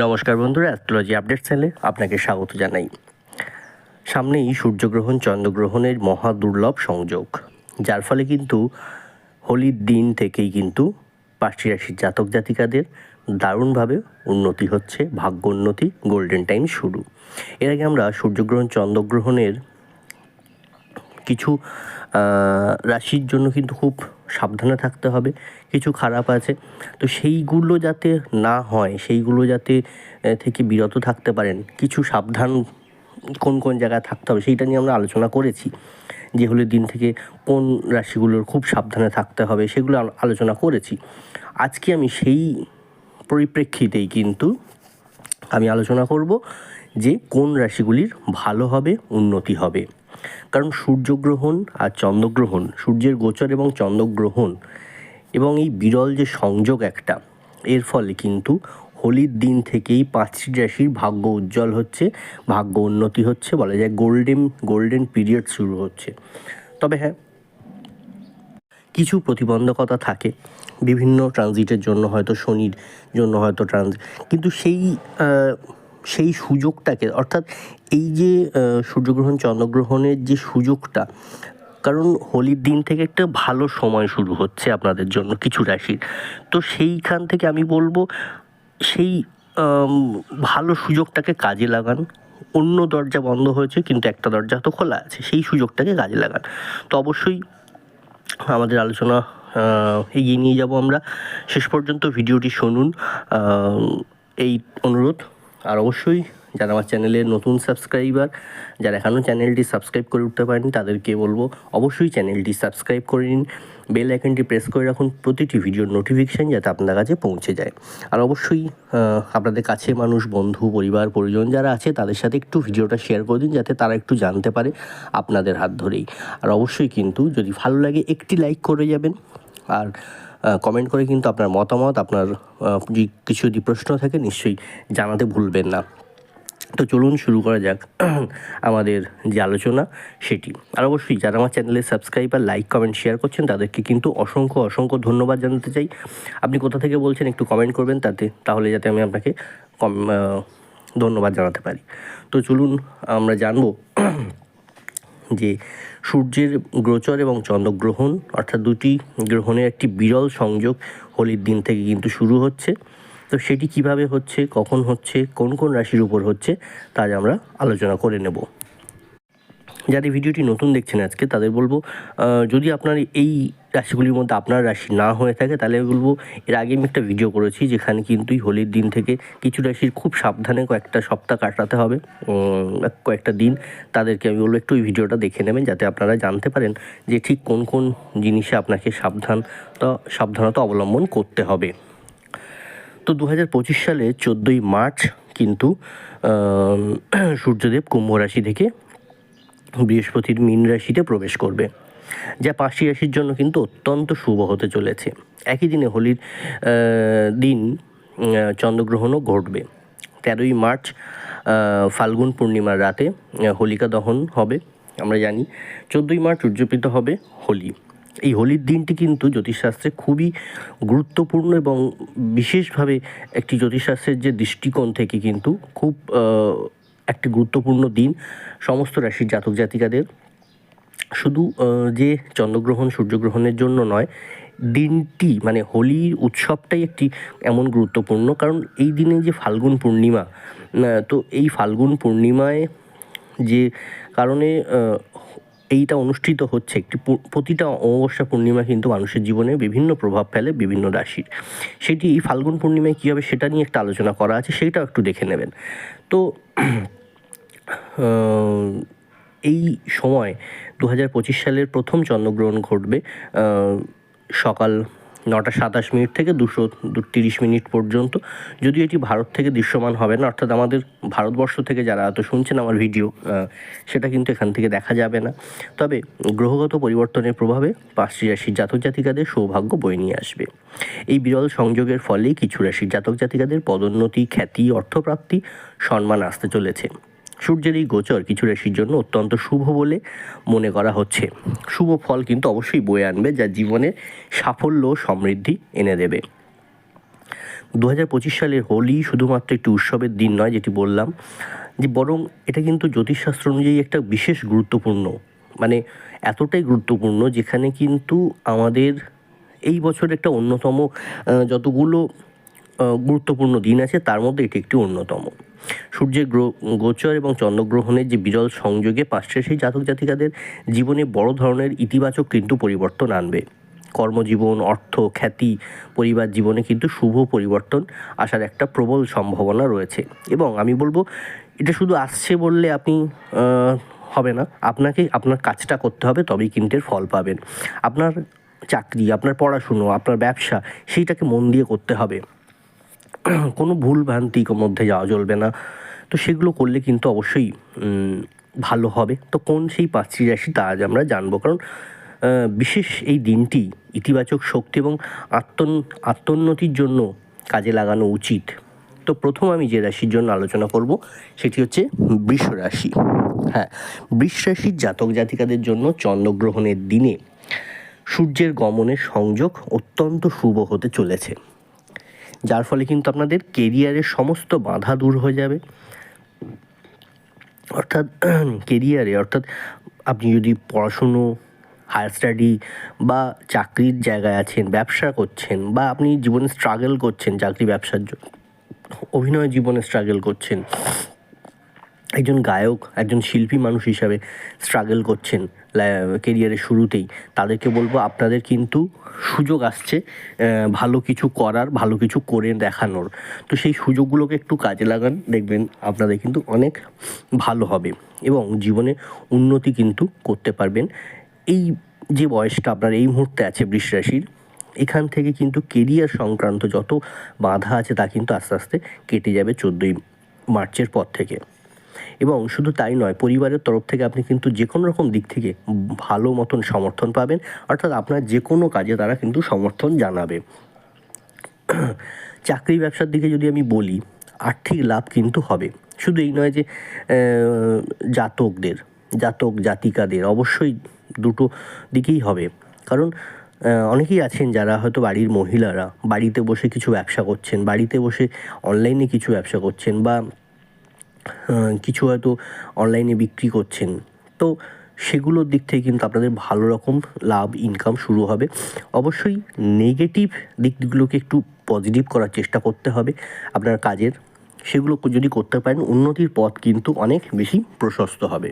নমস্কার বন্ধুরা, astrology update চ্যানেলে আপনাকে স্বাগত জানাই। সামনেই সূর্যগ্রহণ, চন্দ্রগ্রহণের মহা দুর্লভ সংযোগ, যার ফলে কিন্তু হোলির দিন থেকেই কিন্তু পাঁচটি রাশির জাতক জাতিকাদের দারুণভাবে উন্নতি হচ্ছে, ভাগ্য উন্নতি, গোল্ডেন টাইম শুরু। এর আগে আমরা সূর্যগ্রহণ, চন্দ্রগ্রহণের কিছু রাশির জন্য কিন্তু খুব সাবধানে থাকতে হবে, কিছু খারাপ আছে। তো সেইগুলো যাতে না হয়, সেইগুলো যাতে থেকে বিরত থাকতে পারেন, কিছু সাবধান কোন কোন জায়গায় থাকতে হবে, সেইটা নিয়ে আমরা আলোচনা করেছি। যে হলে দিন থেকে কোন রাশিগুলোর খুব সাবধানে থাকতে হবে, সেগুলো আলোচনা করেছি। আজকে আমি সেই পরিপ্রেক্ষিতেই কিন্তু আমি আলোচনা করব যে কোন রাশিগুলির ভালো হবে, উন্নতি হবে। কারণ সূর্যগ্রহণ আর চন্দ্রগ্রহণ, সূর্যের গোচর এবং চন্দ্রগ্রহণ এবং এই বিরল যে সংযোগ একটা, এর ফলে কিন্তু হোলির দিন থেকেই পাঁচটি রাশির ভাগ্য উজ্জ্বল হচ্ছে, ভাগ্য উন্নতি হচ্ছে, বলা যায় গোল্ডেন গোল্ডেন পিরিয়ড শুরু হচ্ছে। তবে হ্যাঁ কিছু প্রতিবন্ধকতা থাকে, বিভিন্ন ট্রানজিটের জন্য হয়তো শনির জন্য হয়তো ট্রানজিট, কিন্তু সেই সেই সুযোগটাকে, অর্থাৎ এই যে সূর্যগ্রহণ, চন্দ্রগ্রহণের যে সুযোগটা, কারণ হোলির দিন থেকে একটা ভালো সময় শুরু হচ্ছে আপনাদের জন্য কিছু রাশির। তো সেইখান থেকে আমি বলব, সেই ভালো সুযোগটাকে কাজে লাগান। অন্য দরজা বন্ধ হয়েছে, কিন্তু একটা দরজা তো খোলা আছে, সেই সুযোগটাকে কাজে লাগান। তো অবশ্যই আমাদের আলোচনা এগিয়ে নিয়ে যাব আমরা। শেষ পর্যন্ত ভিডিওটি শুনুন। এই অনুরোধ। আর অবশ্যই যারা আমার চ্যানেলের নতুন সাবস্ক্রাইবার, যারা এখনও চ্যানেলটি সাবস্ক্রাইব করে উঠতে পারেন তাদেরকে বলব অবশ্যই চ্যানেলটি সাবস্ক্রাইব করে নিন। বেল আইকনটি প্রেস করে রাখুন, প্রতিটি ভিডিওর নোটিফিকেশান যাতে আপনার কাছে পৌঁছে যায়। আর অবশ্যই আপনাদের কাছে মানুষ, বন্ধু, পরিবার, পরিজন যারা আছে, তাদের সাথে একটু ভিডিওটা শেয়ার করে দিন, যাতে তারা একটু জানতে পারে আপনাদের হাত ধরেই। আর অবশ্যই কিন্তু যদি ভালো লাগে, একটি লাইক করে যাবেন। আর কমেন্ট করে কিন্তু আপনার মতামত, আপনার কিছু যদি প্রশ্ন থাকে, নিশ্চয়ই জানাতে ভুলবেন না। তো চলুন শুরু করা যাক আমাদের যে আলোচনা সেটি। আর অবশ্যই যারা আমার চ্যানেলে সাবস্ক্রাইব আর লাইক কমেন্ট শেয়ার করছেন, তাদেরকে কিন্তু অসংখ্য অসংখ্য ধন্যবাদ জানাতে চাই। আপনি কোথা থেকে বলছেন একটু কমেন্ট করবেন তাতে, তাহলে যাতে আমি আপনাকে কম ধন্যবাদ জানাতে পারি। তো চলুন আমরা জানব যে সূর্যের গ্রচর এবং চন্দ্রগ্রহণ, অর্থাৎ দুটি গ্রহণের একটি বিরল সংযোগ হোলির দিন থেকে কিন্তু শুরু হচ্ছে। তো সেটি কীভাবে হচ্ছে, কখন হচ্ছে, কোন কোন রাশির উপর হচ্ছে তা আমরা আলোচনা করে নেব। যাদের ভিডিওটি নতুন দেখছেন আজকে, তাদের বলব যদি আপনার এই রাশিগুলির মধ্যে আপনার রাশি না হয়ে থাকে, তাহলে আমি বলব, এর আগে আমি একটা ভিডিও করেছি যেখানে কিন্তু হোলির দিন থেকে কিছু রাশির খুব সাবধানে কয়েকটা সপ্তাহ কাটাতে হবে কয়েকটা দিন। তাদেরকে আমি বলব, একটু ওই ভিডিওটা দেখে নেবেন, যাতে আপনারা জানতে পারেন যে ঠিক কোন কোন জিনিসে আপনাকে সাবধানতা সাবধানতা অবলম্বন করতে হবে। তো দু হাজার পঁচিশ সালে চোদ্দোই মার্চ কিন্তু সূর্যদেব কুম্ভ রাশি থেকে বৃহস্পতির মীন রাশিতে প্রবেশ করবে। যা পাঁচটি রাশির জন্য কিন্তু অত্যন্ত শুভ হতে চলেছে। একই দিনে হোলির দিন চন্দ্রগ্রহণও ঘটবে। তেরোই মার্চ ফাল্গুন পূর্ণিমার রাতে হোলিকা দহন হবে, আমরা জানি। চোদ্দোই মার্চ উদযাপিত হবে হোলি। এই হোলির দিনটি কিন্তু জ্যোতিষশাস্ত্রে খুবই গুরুত্বপূর্ণ এবং বিশেষভাবে একটি জ্যোতিষশাস্ত্রের যে দৃষ্টিকোণ থেকে কিন্তু খুব একটি গুরুত্বপূর্ণ দিন সমস্ত রাশির জাতক জাতিকাদের শুধু যে চন্দ্রগ্রহণ সূর্যগ্রহণের জন্য নয়, দিনটি মানে হোলির উৎসবটাই একটি এমন গুরুত্বপূর্ণ। কারণ এই দিনে যে ফাল্গুন পূর্ণিমা তো এই ফাল্গুন পূর্ণিমায় যে কারণে এইটা অনুষ্ঠিত হচ্ছে একটি প্রতিটা অমাবস্যা পূর্ণিমা কিন্তু মানুষের জীবনে বিভিন্ন প্রভাব ফেলে বিভিন্ন রাশির। সেটি এই ফাল্গুন পূর্ণিমায় কী হবে সেটা নিয়ে একটা আলোচনা করা আছে, সেইটাও একটু দেখে নেবেন। তো এই সময় দু হাজার পঁচিশ সালের প্রথম চন্দ্রগ্রহণ ঘটবে সকাল নটা সাতাশ মিনিট থেকে দুশো তিরিশ মিনিট পর্যন্ত। যদিও এটি ভারত থেকে দৃশ্যমান হবে না, অর্থাৎ আমাদের ভারতবর্ষ থেকে যারা এত শুনছেন আমার ভিডিও সেটা কিন্তু এখান থেকে দেখা যাবে না। তবে গ্রহগত পরিবর্তনের প্রভাবে পাঁচটি রাশির জাতক জাতিকাদের সৌভাগ্য বয়ে নিয়ে আসবে। এই বিরল সংযোগের ফলে কিছু রাশির জাতক জাতিকাদের পদোন্নতি, খ্যাতি, অর্থপ্রাপ্তি, সম্মান আসতে চলেছে। সূর্যের এই গোচর কিছু রাশির জন্য অত্যন্ত শুভ বলে মনে করা হচ্ছে। শুভ ফল কিন্তু অবশ্যই বয়ে আনবে যা জীবনে সাফল্য ও সমৃদ্ধি এনে দেবে। দু হাজার পঁচিশ সালের হোলি শুধুমাত্র একটি উৎসবের দিন নয়, যেটি বললাম, যে বরং এটা কিন্তু জ্যোতিষশাস্ত্র অনুযায়ী একটা বিশেষ গুরুত্বপূর্ণ মানে এতটাই গুরুত্বপূর্ণ যেখানে কিন্তু আমাদের এই বছর একটা অন্যতম যতগুলো গুরুত্বপূর্ণ দিন আছে, তার মধ্যে এটি একটি অন্যতম। সূর্যের গোচর এবং চন্দ্রগ্রহণের যে বিরল সংযোগে পাঁচটা সেই জাতক জাতিকাদের জীবনে বড় ধরনের ইতিবাচক কিন্তু পরিবর্তন আনবে। কর্মজীবন, অর্থ, খ্যাতি, পরিবার জীবনে কিন্তু শুভ পরিবর্তন আসার একটা প্রবল সম্ভাবনা রয়েছে। এবং আমি বলব, এটা শুধু আসছে বললে আপনি হবে না। আপনাকে আপনার কাজটা করতে হবে, তবেই কিন্তু এর ফল পাবেন। আপনার চাকরি, আপনার পড়াশুনো, আপনার ব্যবসা, সেইটাকে মন দিয়ে করতে হবে। কোনো ভুল ভ্রান্তির মধ্যে যাওয়া চলবে না। তো সেগুলো করলে কিন্তু অবশ্যই ভালো হবে। তো কোন সেই পাঁচটি রাশি তা আজ আমরা জানব। কারণ বিশেষ এই দিনটি ইতিবাচক শক্তি এবং আত্মন, আত্মোন্নতির জন্য কাজে লাগানো উচিত। তো প্রথম আমি যে রাশির জন্য আলোচনা করব, সেটি হচ্ছে বৃষ রাশি। হ্যাঁ বৃষ রাশির জাতক জাতিকাদের জন্য চন্দ্রগ্রহণের দিনে সূর্যের গমনের সংযোগ অত্যন্ত শুভ হতে চলেছে। যার ফলে কিন্তু আপনাদের কেরিয়ারের সমস্ত বাধা দূর হয়ে যাবে। অর্থাৎ কেরিয়ারে অর্থাৎ আপনি যদি পড়াশুনো হায়ার স্টাডি বা চাকরির জায়গায় আছেন, ব্যবসা করছেন বা আপনি জীবনে স্ট্রাগল করছেন চাকরি ব্যবসার জন্য, অভিনয় জীবনে স্ট্রাগল করছেন একজন গায়ক, একজন শিল্পী মানুষ হিসাবে স্ট্রাগল করছেন কেরিয়ারের শুরুতেই। তাদেরকে বলব, আপনাদের কিন্তু সুযোগ আসছে ভালো কিছু করার, ভালো কিছু করে দেখানোর। তো সেই সুযোগগুলোকে একটু কাজে লাগান, দেখবেন আপনাদের কিন্তু অনেক ভালো হবে এবং জীবনে উন্নতি কিন্তু করতে পারবেন। এই যে বয়সটা আপনার, এই মুহূর্তে আছে বৃষ রাশির, এখান থেকে কিন্তু কেরিয়ার সংক্রান্ত যত বাধা আছে তা কিন্তু আস্তে আস্তে কেটে যাবে চোদ্দোই মার্চের পর থেকে। এবং শুধু তাই নয়, পরিবারের তরফ থেকে আপনি কিন্তু যে কোনো রকম দিক থেকে ভালো মতন সমর্থন পাবেন। অর্থাৎ আপনার যে কোনো কাজে তারা কিন্তু সমর্থন জানাবে। চাকরি ব্যবসার দিকে যদি আমি বলি, আর্থিক লাভ কিন্তু হবে। শুধু এই নয় যে জাতকদের, জাতক জাতিকাদের অবশ্যই দুটো দিকেই হবে। কারণ অনেকেই আছেন যারা হয়তো বাড়ির মহিলারা, বাড়িতে বসে কিছু ব্যবসা করছেন, বাড়িতে বসে অনলাইনে কিছু ব্যবসা করছেন বা কিছু হয়তো অনলাইনে বিক্রি করছেন। তো সেগুলোর দিক থেকে কিন্তু আপনাদের ভালো রকম লাভ ইনকাম শুরু হবে। অবশ্যই নেগেটিভ দিকগুলোকে একটু পজিটিভ করার চেষ্টা করতে হবে আপনার কাজের। সেগুলো যদি করতে পারেন, উন্নতির পথ কিন্তু অনেক বেশি প্রশস্ত হবে।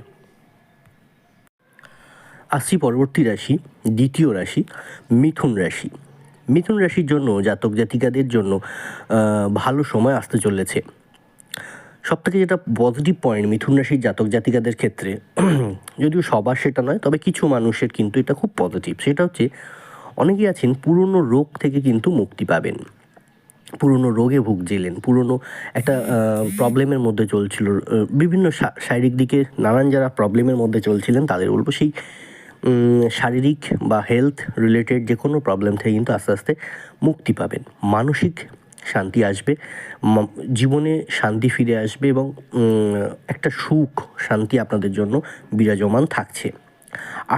আসছি পরবর্তী রাশি, দ্বিতীয় রাশি, মিথুন রাশি। মিথুন রাশির জন্য জাতক জাতিকাদের জন্য ভালো সময় আসতে চলেছে। সব থেকে যেটা পজিটিভ পয়েন্ট মিথুন রাশির জাতক জাতিকাদের ক্ষেত্রে, যদিও সবার সেটা নয়, তবে কিছু মানুষের কিন্তু এটা খুব পজিটিভ সেটা হচ্ছে, অনেকেই আছেন পুরনো রোগ থেকে কিন্তু মুক্তি পাবেন। পুরনো রোগে ভুগছিলেন, পুরনো একটা প্রবলেমের মধ্যে চলছিল বিভিন্ন শারীরিক দিকে নানান যারা প্রবলেমের মধ্যে চলছিলেন, তাদের বলব সেই শারীরিক বা হেলথ রিলেটেড যে কোনো প্রবলেম থেকে কিন্তু আস্তে আস্তে মুক্তি পাবেন। মানসিক শান্তি আসবে জীবনে শান্তি ফিরে আসবে এবং একটা সুখ, শান্তি আপনাদের জন্য বিরাজমান থাকছে।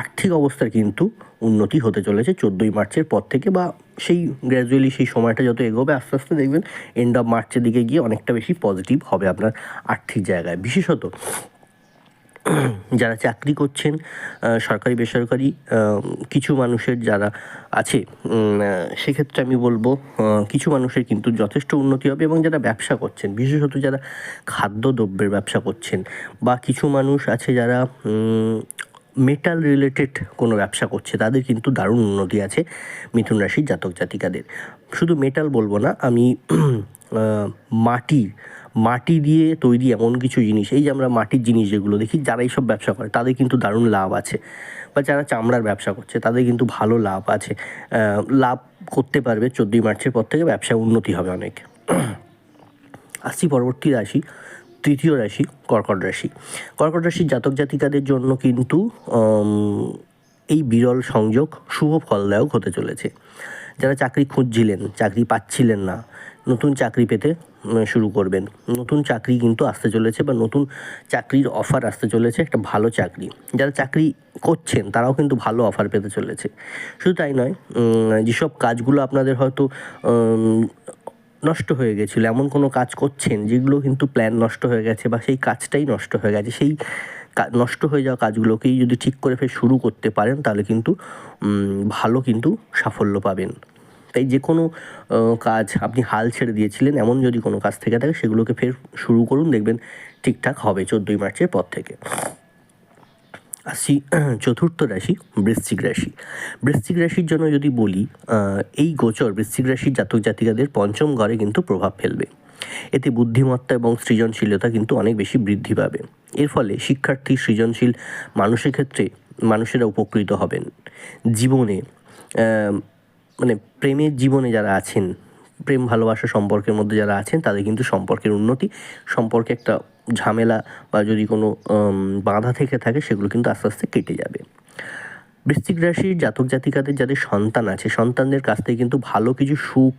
আর্থিক অবস্থার কিন্তু উন্নতি হতে চলেছে চোদ্দোই মার্চের পর থেকে বা সেই গ্র্যাজুয়ালি সেই সময়টা যত এগোবে, আস্তে আস্তে দেখবেন এন্ড অফ মার্চের দিকে গিয়ে অনেকটা বেশি পজিটিভ হবে আপনার আর্থিক জায়গায়। বিশেষত যারা চাকরি করছেন সরকারি, বেসরকারি কিছু মানুষের যারা আছে সেক্ষেত্রে আমি বলব কিছু মানুষের কিন্তু যথেষ্ট উন্নতি হবে এবং যারা ব্যবসা করছেন, বিশেষত যারা খাদ্য দ্রব্যের ব্যবসা করছেন বা কিছু মানুষ আছে যারা মেটাল রিলেটেড কোনো ব্যবসা করছে, তাদের কিন্তু দারুণ উন্নতি আছে মিথুন রাশির জাতক জাতিকাদের। শুধু মেটাল বলব না, আমি মাটি মাটি দিয়ে তৈরি এমন কিছু জিনিস, এই যে আমরা মাটির জিনিস যেগুলো দেখি, যারা এইসব ব্যবসা করে, তাদের কিন্তু দারুণ লাভ আছে। বা যারা চামড়ার ব্যবসা করছে, তাদের কিন্তু ভালো লাভ আছে। লাভ করতে পারবে চোদ্দোই মার্চের পর থেকে ব্যবসায় উন্নতি হবে অনেক। আসছি পরবর্তী রাশি তৃতীয় রাশি, কর্কট রাশি। কর্কট রাশির জাতক জাতিকাদের জন্য কিন্তু এই বিরল সংযোগ শুভ ফলদায়ক হতে চলেছে। যারা চাকরি খুঁজছিলেন, চাকরি পাচ্ছিলেন না, নতুন চাকরি পেতে শুরু করবেন। নতুন চাকরি কিন্তু আসতে চলেছে বা নতুন চাকরির অফার আসতে চলেছে, একটা ভালো চাকরি। যারা চাকরি করছেন, তারাও কিন্তু ভালো অফার পেতে চলেছে। শুধু তাই নয় যেসব কাজগুলো আপনাদের হয়তো নষ্ট হয়ে গেছিল। এমন কোনো কাজ করছেন যেগুলো কিন্তু প্ল্যান নষ্ট হয়ে গেছে বা সেই কাজটাই নষ্ট হয়ে গেছে? সেই নষ্ট হয়ে যাওয়া কাজগুলোকেই যদি ঠিক করে ফের শুরু করতে পারেন, তাহলে কিন্তু ভালো কিন্তু সাফল্য পাবেন। তাই যে কোনো কাজ আপনি হাল ছেড়ে দিয়েছিলেন, এমন যদি কোনো কাজ থেকে থাকে, সেগুলোকে ফের শুরু করুন, দেখবেন ঠিকঠাক হবে চোদ্দোই মার্চের পর থেকে। আসি চতুর্থ রাশি, বৃশ্চিক রাশি। বৃশ্চিক রাশির জন্য যদি বলি এই গোচর বৃশ্চিক রাশির জাতক জাতিকাদের পঞ্চম ঘরে কিন্তু প্রভাব ফেলবে। এতে বুদ্ধিমত্তা এবং সৃজনশীলতা কিন্তু অনেক বেশি বৃদ্ধি পাবে। এর ফলে শিক্ষার্থী, সৃজনশীল মানুষের ক্ষেত্রে মানুষেরা উপকৃত হবেন। জীবনে মানে প্রেমের জীবনে যারা আছেন, প্রেম ভালোবাসা সম্পর্কের মধ্যে যারা আছেন, তাদের কিন্তু সম্পর্কের উন্নতি, সম্পর্কে একটা ঝামেলা বা যদি কোনো বাধা থেকে থাকে, সেগুলো কিন্তু আস্তে আস্তে কেটে যাবে। বৃশ্চিক রাশির জাতক জাতিকাদের যাদের সন্তান আছে, সন্তানদের কাছ থেকে কিন্তু ভালো কিছু সুখ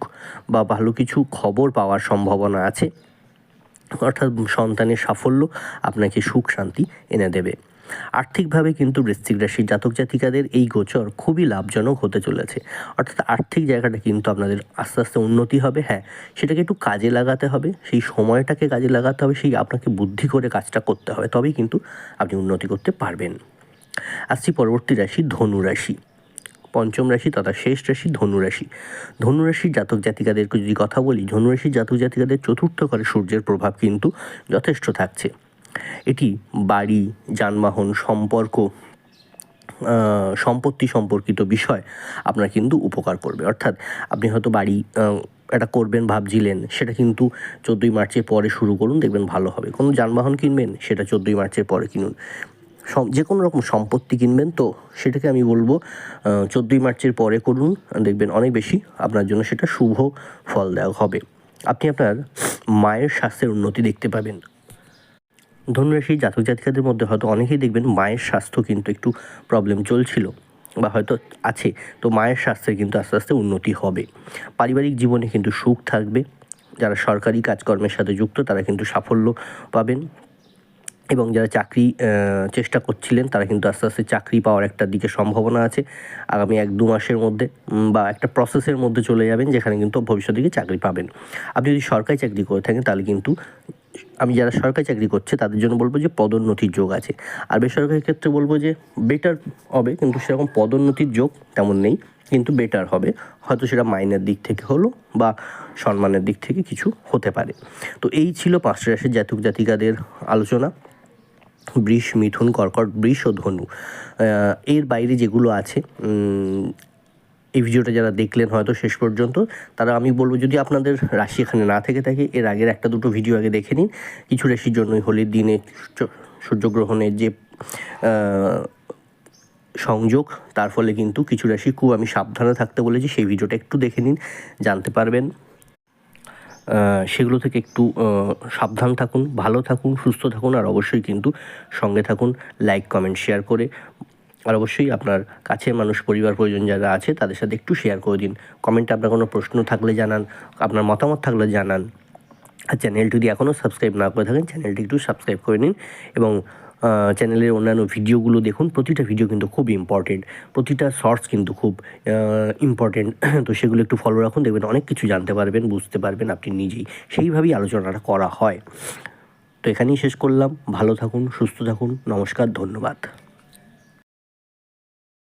বা ভালো কিছু খবর পাওয়ার সম্ভাবনা আছে। অর্থাৎ সন্তানের সাফল্য আপনাকে সুখ শান্তি এনে দেবে। আর্থিকভাবে কিন্তু বৃশ্চিক রাশির জাতক জাতিকাদের এই গোচর খুবই লাভজনক হতে চলেছে। অর্থাৎ আর্থিক জায়গাটা কিন্তু আপনাদের আস্তে আস্তে উন্নতি হবে হ্যাঁ সেটাকে একটু কাজে লাগাতে হবে, সেই সময়টাকে কাজে লাগাতে হবে, সেই আপনাকে বুদ্ধি করে কাজটা করতে হবে, তবেই কিন্তু আপনি উন্নতি করতে পারবেন। আসছি পরবর্তী রাশি ধনু রাশি। পঞ্চম রাশি তথা শেষ রাশি ধনুরাশি ধনুরাশির জাতক জাতিকাদেরকে যদি কথা বলি ধনুরাশির জাতক জাতিকাদের চতুর্থ ঘরে সূর্যের প্রভাব কিন্তু যথেষ্ট থাকছে। এটি বাড়ি, যানবাহন সম্পর্ক সম্পত্তি সম্পর্কিত বিষয় আপনার কিন্তু উপকার করবে। অর্থাৎ আপনি হয়তো বাড়ি একটা করবেন, ভাবছিলেন, সেটা কিন্তু চোদ্দোই মার্চের পরে শুরু করুন, দেখবেন ভালো হবে। কোনো যানবাহন কিনবেন, সেটা চোদ্দোই মার্চের পরে কিনুন। যে কোনো রকম সম্পত্তি কিনবেন তো, সেটাকে আমি বলব চোদ্দোই মার্চের পরে করুন, দেখবেন অনেক বেশি আপনার জন্য সেটা শুভ ফল দেওয়া হবে। আপনি আপনার মায়ের স্বাস্থ্যের উন্নতি দেখতে পাবেন। ধনুরাশি জাতক জাতিকাদের মধ্যে হয়তো অনেকেই দেখবেন মায়ের স্বাস্থ্য কিন্তু একটু প্রবলেম চলছিল বা হয়তো আছে। তো মায়ের স্বাস্থ্যের কিন্তু আস্তে আস্তে উন্নতি হবে। পারিবারিক জীবনে কিন্তু সুখ থাকবে। যারা সরকারি কাজকর্মের সাথে যুক্ত, তারা কিন্তু সাফল্য পাবেন। এবং যারা চাকরি চেষ্টা করছিলেন, তারা কিন্তু আস্তে আস্তে চাকরি পাওয়ার একটা দিকে সম্ভাবনা আছে। আগামী এক দু মাসের মধ্যে বা একটা প্রসেসের মধ্যে চলে যাবেন, যেখানে কিন্তু ভবিষ্যতে চাকরি পাবেন। আপনি যদি সরকারি চাকরি করে থাকেন, তাহলে কিন্তু আমি যারা সরকারি চাকরি করছে, তাদের জন্য বলব যে পদোন্নতির যোগ আছে। আর বেসরকারি ক্ষেত্রে বলব যে বেটার হবে, কিন্তু সেরকম পদোন্নতির যোগ তেমন নেই, কিন্তু বেটার হবে। হয়তো সেটা মাইনের দিক থেকে হলো বা সম্মানের দিক থেকে কিছু হতে পারে। তো এই ছিল পাঁচটা রাশির জাতক জাতিকাদের আলোচনা। বৃষ, মিথুন, কর্কট, বৃষ ও ধনু। এর বাইরে যেগুলো আছে এই ভিডিওটা যারা দেখলেন হয়তো শেষ পর্যন্ত, তারা আমি বলব যদি আপনাদের রাশি এখানে না থেকে থাকে, এর আগের একটা দুটো ভিডিও আগে দেখে নিন। কিছু রাশির জন্যই হোলির দিনে সূর্যগ্রহণের যে সংযোগ, তার ফলে কিন্তু কিছু রাশি খুব আমি সাবধানে থাকতে বলেছি, সেই ভিডিওটা একটু দেখে নিন, জানতে পারবেন। সেগুলো থেকে একটু সাবধান থাকুন, ভালো থাকুন, সুস্থ থাকুন, আর অবশ্যই কিন্তু সঙ্গে থাকুন লাইক কমেন্ট শেয়ার করে আর অবশ্যই আপনার কাছের মানুষ, পরিবার, পরিজন যারা আছে, তাদের সাথে একটু শেয়ার করে দিন। কমেন্টে আপনার কোনো প্রশ্ন থাকলে জানান, আপনার মতামত থাকলে জানান। আর চ্যানেলটি যদি এখনও সাবস্ক্রাইব না করে থাকেন চ্যানেলটি একটু সাবস্ক্রাইব করে নিন এবং চ্যানেলের অন্যান্য ভিডিওগুলো দেখুন। প্রতিটা ভিডিও কিন্তু খুব ইম্পর্টেন্ট প্রতিটা শর্টস কিন্তু খুব ইম্পর্টেন্ট তো সেগুলো একটু ফলো রাখুন, দেখবেন অনেক কিছু জানতে পারবেন, বুঝতে পারবেন আপনি নিজেই। সেইভাবেই আলোচনাটা করা হয়। তো এখানেই শেষ করলাম। ভালো থাকুন, সুস্থ থাকুন। নমস্কার, ধন্যবাদ।